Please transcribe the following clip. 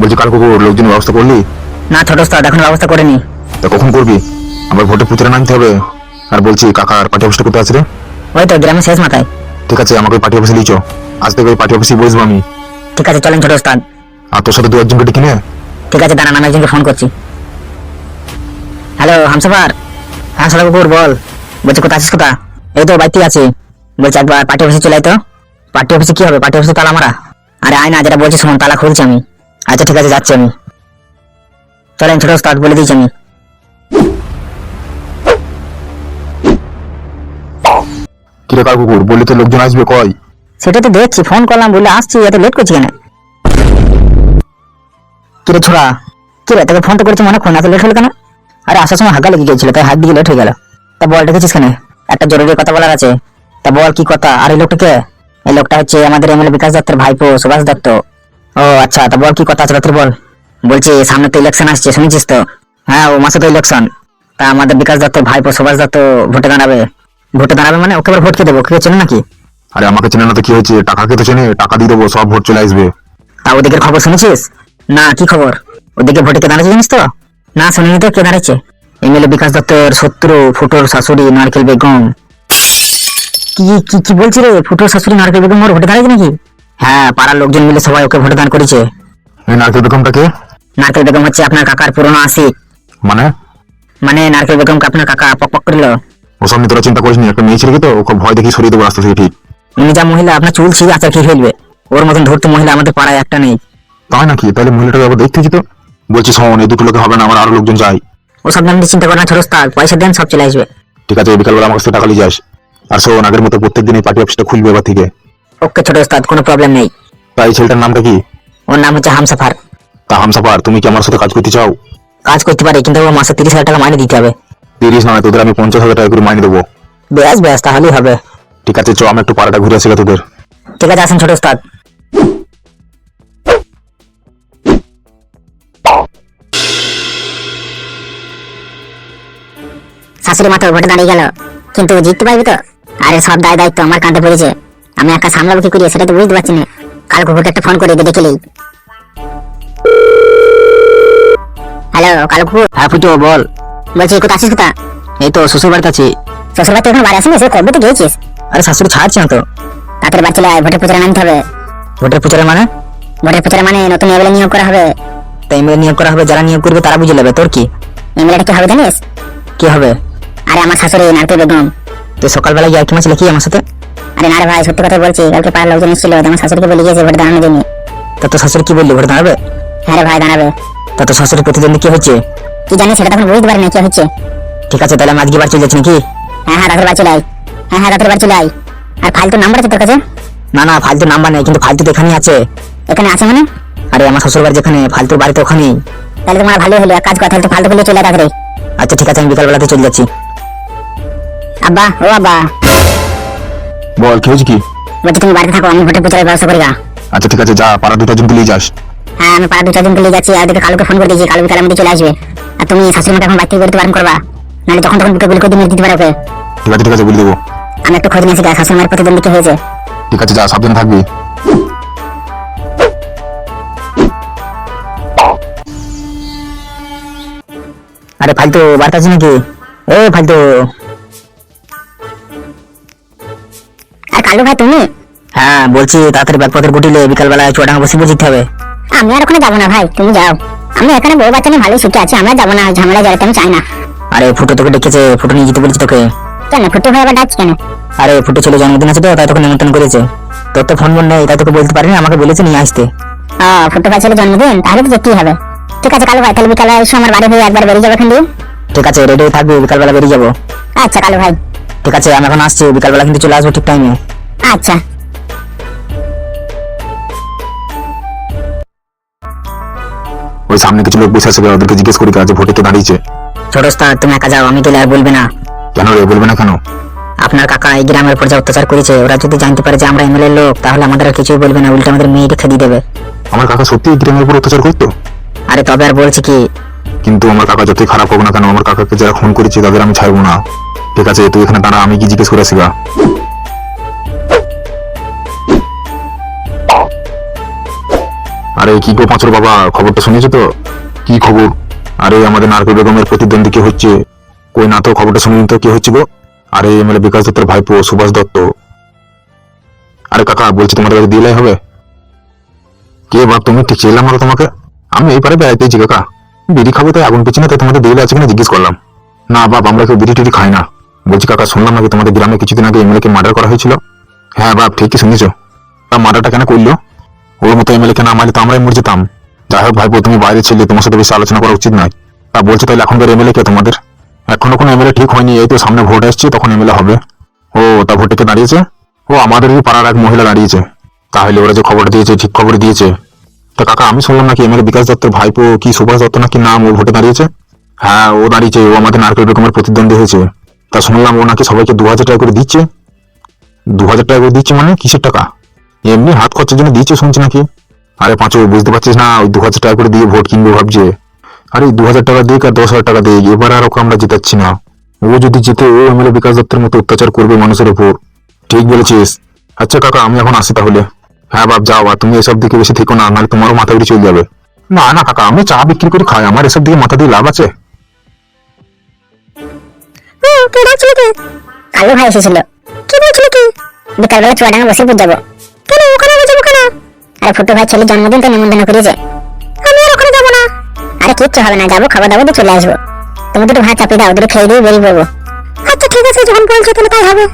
বলছি কাল কুকুর? লোকজন ব্যবস্থা করলি? না ছোট ওস্তাদ এখন ব্যবস্থা করেনি। তা কখন করবি? আমার ভোটে পুতরে নামতে হবে। আর বলছি কাকার পার্টি অফিসটা কোথায় আছে রে? ওই তো গ্রামের শেষ মাথায়। ঠিক আছে আমাকে পার্টি অফিসে লিচো আজ থেকে ওই পার্টি অফিসে বসবো আমি। ঠিক আছে চলেন ছোট ওস্তাদ। আর তোর সাথে দু একজনকে ডেকে নিয়ে ঠিক আছে দাঁড়ান আমি একজনকে ফোন করছি। হ্যালো হামসাফার। হ্যাঁ সালা কুকুর বল। বলছি কোথা আছিস কোথা? এই তো বাড়িতে আছি। বলছি একবার পার্টি অফিসে চলে আয় তো। পার্টি অফিসে কি হবে? পার্টি অফিসে তালা মারা? আরে আয় না যেটা বলছি শোন তালা খুলছি আমি। আচ্ছা ঠিক আছে যাচ্ছি আমি। চলেন ছোট ওস্তাদ বলে দিয়েছি আমি। কিরে কাল কুকুর? বললি তো লোকজন আসবে কয় সেটা তো দেখছি ফোন করলাম বলে আসছি এত লেট করছি কেন? কিরে ছোড়া? কিরে তোকে ফোন তো করেছি মনে ফোন এত লেট হলো কেন? আরে আসার সময় হাগা লেগে গিয়েছিল তাই হাত দিয়ে লেট হয়ে গেল। তা বল ডেকেছিস কেন? একটা জরুরি কথা বলার আছে। তা বল কি কথা? আর এই লোকটা কে? এই লোকটা হচ্ছে আমাদের এমএলএ বিকাশ দত্তের ভাইপো সুভাষ দত্ত। ও আচ্ছা তা বল কি কথা আছে রাত্রে বল। বলছি সামনে তো ইলেকশন আসছে শুনেছিস তো? হ্যাঁ ও মাসে তো ইলেকশন তা আমাদের বিকাশ দত্ত ভাইপো সুভাষ দত্ত ভোটে দাঁড়াবে। ভোটে দাঁড়াবে মানে ওকে ভোট কে দেবো? কে চেনে নাকি? আরে আমাকে চেনে না তো কি হয়েছে? টাকা টাকাকে তো চেনে টাকা দিয়ে দেবো সব ভোট চলে আসবে। তা ওদিকের খবর শুনেছিস? না কি খবর? ওদিকে ভোটে কে দাঁড়াচ্ছে জানিস তো? না শুনিনি তো কে দাঁড়াচ্ছে। এমএলএ বিকাশ দত্তের শত্রু ফুটোর শাশুড়ি নারকেল বেগম। কি কি কি বলছি রে? ফুটোর শাশুড়ি নারকেল বেগম ওর ভোটে দাঁড়াচ্ছে নাকি? হ্যাঁ পাড়ার লোকজন মিলে সবাই ওকে ভোটে দান করেছে। এই নারকেল বেগমটাকে নারকেল বেগম হচ্ছে আপনার কাকার পুরনো আশিক। মানে? মানে নারকেল বেগমকে আপনার কাকা পক পক করিল। ওসব নিয়ে তোরা চিন্তা করিস নি একটা মেয়ে ছেলে তো ওকে ভয় দেখি সরিয়ে দেবো রাস্তা থেকে ঠিক। উনি যা মহিলা আপনার চুল ছিঁড়ে আচার খেয়ে ফেলবে। ওর মতন ধরতে মহিলা আমাদের পাড়ায় একটা নেই। তাই নাকি? তাহলে মহিলাটাকে আবার দেখতে তো বলছি শোন এই দুটো লোকে হবে না আমার আরও লোকজন চাই ও সব নিয়ে চিন্তা করে না ছোট স্তাক পয়সা দেন সব চলে আসবে। ঠিক আছে বিকালবেলা আমার কাছ টাকা নিয়ে যাস। আর শোন আগের মতো প্রত্যেক দিন এই পার্টি অফিসটা খুলবে এবার থেকে। ওকে ছোট ওস্তাদ কোনো প্রবলেম নেই। তাই ছেলেটার নামটা কি? ওর নাম হচ্ছে হামসাফার। তা হামসাফার তুমি কি আমার সাথে কাজ করতে চাও? কাজ করতে পারে কিন্তু ও মাসে তিরিশ হাজার টাকা মাইনে দিতে হবে। তিরিশ নয় তোদের আমি পঞ্চাশ হাজার টাকা করে মাইনে দেবো। ব্যাস ব্যাস তাহলেই হবে। ঠিক আছে চ আমি একটু পাড়াটা ঘুরে আসি তোদের। ঠিক আছে আসেন ছোট ওস্তাদ। শাশুড়ি মাত্র ভোটে দাঁড়িয়ে গেল কিন্তু জিততে পারবি তো? আরে সব দায় দায়িত্ব আমার কাঁধে পড়েছে। আমি একা সামলাবো কি করি সেটা তো বুঝতে পারছি না। কাল কুকুরকে একটা ফোন করে দেখে নেই। হ্যালো কালো কুকুর। হ্যাঁ ফুটো বল। বলছি কোথা আছিস কোথা এই তো শ্বশুর বাড়িতে আছি। শ্বশুর বাড়িতে এখন বাড়ি আসিনি? সে কবে তো গিয়েছিস? আরে শাশুড়ি ছাড়ছে না তো। তাদের বাড়ি চলে আয় ভোটের প্রচারে নামতে হবে। ভোটের প্রচারে মানে? ভোটের প্রচারে মানে নতুন এমএলএ নিয়োগ করা হবে। তো এমএলএ নিয়োগ করা হবে যারা নিয়োগ করবে তারা বুঝে নেবে। তোর কি? এমএলএটা কি হবে জানিস? কি হবে? আরে আমার শাশুড়ি নারকেল বেগম। তুই সকালবেলা গিয়ে কি মাছিল কি আমার সাথে? আরে না ভাই সত্যি কথা বলছি কালকে পাড়ার লোকজন এসেছিল আমার শাশুড়িকে বলে গিয়েছে ভোট দাঁড়ানোর জন্য তা তোর শাশুড়ি কি বললি ভোট দাঁড়াবে? হ্যাঁ ভাই দাঁড়াবে। তা তোর শাশুড়ির প্রতিদ্বন্দ্বী কি হচ্ছে? কি জানি সেটা তখন বুঝতে পারি না কি হচ্ছে। ঠিক আছে তাহলে আজকে বাড়ি চলে যাচ্ছি নাকি? হ্যাঁ হ্যাঁ রাতের বাড়ি চলে আয়। হ্যাঁ হ্যাঁ রাতের বাড়ি চলে আয়। আর ফালতু নাম্বার আছে তোর কাছে? না না ফালতু নাম্বার নেই কিন্তু ফালতু তো এখানেই আছে। এখানে আছে মানে? আরে আমার শ্বশুর বাড়ি যেখানে ফালতুর বাড়িতে ওখানেই। তাহলে তোমার ভালো হলো এক কাজ কর তাহলে তো ফালতু গুলো চলে তাড়াতাড়ি। আচ্ছা ঠিক আছে আমি বিকালবেলাতে চলে যাচ্ছি। আব্বা ও আব্বা। বল কি হয়েছে কি? বলছি তুমি বাড়িতে থাকো আমি ভোটের প্রচারের ব্যবস্থা করি গা। আচ্ছা ঠিক আছে যা পাড়া দুটো জনকে নিয়ে যাস। হ্যাঁ আমি পাড়া দু চারজনকে নিয়ে যাচ্ছি আর দিকে কালুকে ফোন করে দিয়েছি কালু বিকালের মধ্যে চলে আসবে। আর তুমি শাশুড়ি মাকে এখন বাড়ি থেকে বেরোতে বারণ করবা। নাহলে যখন তখন বুকে গুলি করে দিয়ে দিতে পারে ঠিক আছে ঠিক আছে বলে দেবো। আমি একটু খোঁজ নিয়েছি গা শাশুড়ি মায়ের প্রতিদ্বন্দ্বী কি হয়েছে। ঠিক আছে যা সাবধানে থাকবি। আরে ফালতু বার্তা আছে নাকি? এ ফালতু। কালু ভাই তুমি? হ্যাঁ বলছি তাড়াতাড়ি ব্যাগপত্র গুটিলে বিকালবেলায় চুয়াডাঙ্গা বসে বুঝিতে হবে। আমি আর ওখানে যাব না ভাই তুমি যাও। আমি এখানে বউ বাচ্চা নিয়ে ভালোই সুখে আছি আমরা যাব না ঝামেলা জড়াতে আমি চাই না। আরে ফুটো তোকে ডেকেছে ফুটো নিয়ে যেতে বলেছি তোকে। কেন ফুটু ভাই আবার ডাকছি কেন? আরে ফুটো ছেলে জন্মদিন আছে তো তাই তোকে নিমন্ত্রণ করেছে। তোর তো ফোন ফোন নেই তাই তোকে বলতে পারিনি আমাকে বলেছে নিয়ে আসতে। ও ফুটু ভাই ছেলে জন্মদিন তাহলে তো যেতেই হবে। ঠিক আছে কালু ভাই তাহলে বিকালে এসে আমার বাড়ি হয়ে একবার বেরিয়ে যাবে এখান দিয়ে। ঠিক আছে রেডি থাকবি বিকালবেলা বেরিয়ে যাব। আচ্ছা কালু ভাই। ঠিক আছে আমি এখন আসছি বিকালবেলা কিন্তু চলে আসব ঠিক টাইমে আচ্ছা। ওই সামনে কিছু লোক বসে আছে ওদেরকে জিজ্ঞেস করি কাজে ভোটে কে দাঁড়িয়েছে। ছোট স্টার তুমি একা যাও আমি গেলে আর বলবে না। কেন রে বলবে না কেন? আপনার কাকা এই গ্রামের উপর যা অত্যাচার করেছে ওরা যদি জানতে পারে যে আমরা এমএলএ লোক তাহলে আমাদের আর কিছুই বলবে না উল্টে আমাদের মেয়েকে খেদিয়ে দেবে। আমার কাকা সত্যি এই গ্রামের উপর অত্যাচার করতো? আরে তবে আর বলছি কি? কিন্তু আমার কাকা যতই খারাপ হোক না কেন আমার কাকাকে যারা খুন করেছে তাদের আমি ছাড়বো না। ঠিক আছে তুই এখানে দাঁড়া আমি কি জিজ্ঞেস করে আসি আরে কি গো পাঁচর বাবা, খবরটা শুনেছো তো? কি খবর? আরে আমাদের নারকেল বেগমের প্রতিদ্বন্দ্বী কি হচ্ছে? কই না তো খবরটা শুনিনি তো, কি হচ্ছে গো? আরে এমএলএ বিকাশ দত্তের ভাইপো, সুভাষ দত্ত। আরে কাকা, বলছি তোমাদের কাছে দিলেই হবে? কে বাপ তুমি, ঠিক চেলাম না তোমাকে? আমি এই পারে বেড়াইতেছি কাকা। বিড়ি খাব তাই আগুন পিছনে তাই তোমাদের দিলে আছে কিনা জিজ্ঞেস করলাম। না বাপ, আমরা কেউ বিড়ি টিড়ি খাই না। বলছি কাকা, শুনলাম নাকি তোমাদের গ্রামে কিছুদিন আগে এমএলএ কে মার্ডার করা হয়েছিল? হ্যাঁ বাপ, ঠিকই শুনেছো। তা মার্ডারটা কেন করল? ওর মতো এমএলএ কে না মারলে তো আমরাই মরে যেতাম। যাই হোক ভাইপো, তুমি বাইরে ছিলে, তোমার সাথে বেশি আলোচনা করা উচিত নয়। তা বলছো তাহলে এখনকার এমএলএ কে তোমাদের? এখনও কোনো এমএলএ ঠিক হয়নি, এই তো সামনে ভোট আসছে, তখন এমএলএ হবে। ও, তা ভোটে কে দাঁড়িয়েছে? ও, আমাদেরই পাড়ার এক মহিলা দাঁড়িয়েছে। তাহলে ওরা যে খবর দিয়েছে, ঠিক খবর দিয়েছে। তা কাকা, আমি শুনলাম নাকি এমএলএ বিকাশ দত্তের ভাইপো কি সুভাষ দত্ত নাকি নাম ও ভোটে দাঁড়িয়েছে? হ্যাঁ ও দাঁড়িয়েছে, ও আমাদের নারকেল বেগমের প্রতিদ্বন্দ্বী হয়েছে। তা শুনলাম ও নাকি সবাইকে দু হাজার টাকা করে দিচ্ছে। দু হাজার টাকা করে দিচ্ছে মানে কিসের টাকা? এমনি হাত খরচের জন্য দিচ্ছে শুনছি নাকি? আরে পাঁচু, বুঝতে পারছিস না, ওই দু হাজার টাকা করে দিয়ে ভোট কিনবে ভাবছে। আরে দু হাজার টাকা দিয়ে আর দশ হাজার টাকা দিয়ে এবার আর ওকে আমরা জিতাচ্ছি না। ও যদি জিতে, ও এমএলএ বিকাশ দত্তের মতো অত্যাচার করবে মানুষের উপর ঠিক বলেছিস। আচ্ছা কাকা, আমি এখন আসি তাহলে। হ্যাঁ বাপ, যাও, আর তুমি এসব দিকে বেশি থেকো না, নাহলে তোমারও মাথা উড়ে চলে যাবে। না না কাকা, আমি চা বিক্রি করে খাই, আমার এসব দিকে মাথা দিয়ে লাভ আছে। ভাই এসেছিল। কি বলছিল কি বিকালবেলা চুয়াডাঙ্গা বসে যাব আরে ফুটো ভাই ছেলের জন্মদিন তো নিমন্ত্রণ করেছে আমি আর ওখানে যাব না। আরে কিচ্ছু হবে না, যাব খাওয়া দাওয়া দিয়ে চলে আসব। তুমি দুটো ভাত চাপিয়ে দাও, দুটো খেয়ে দিয়ে বেরিয়ে পড়ব। আচ্ছা ঠিক আছে, যখন বলছো তাহলে তাই হবে।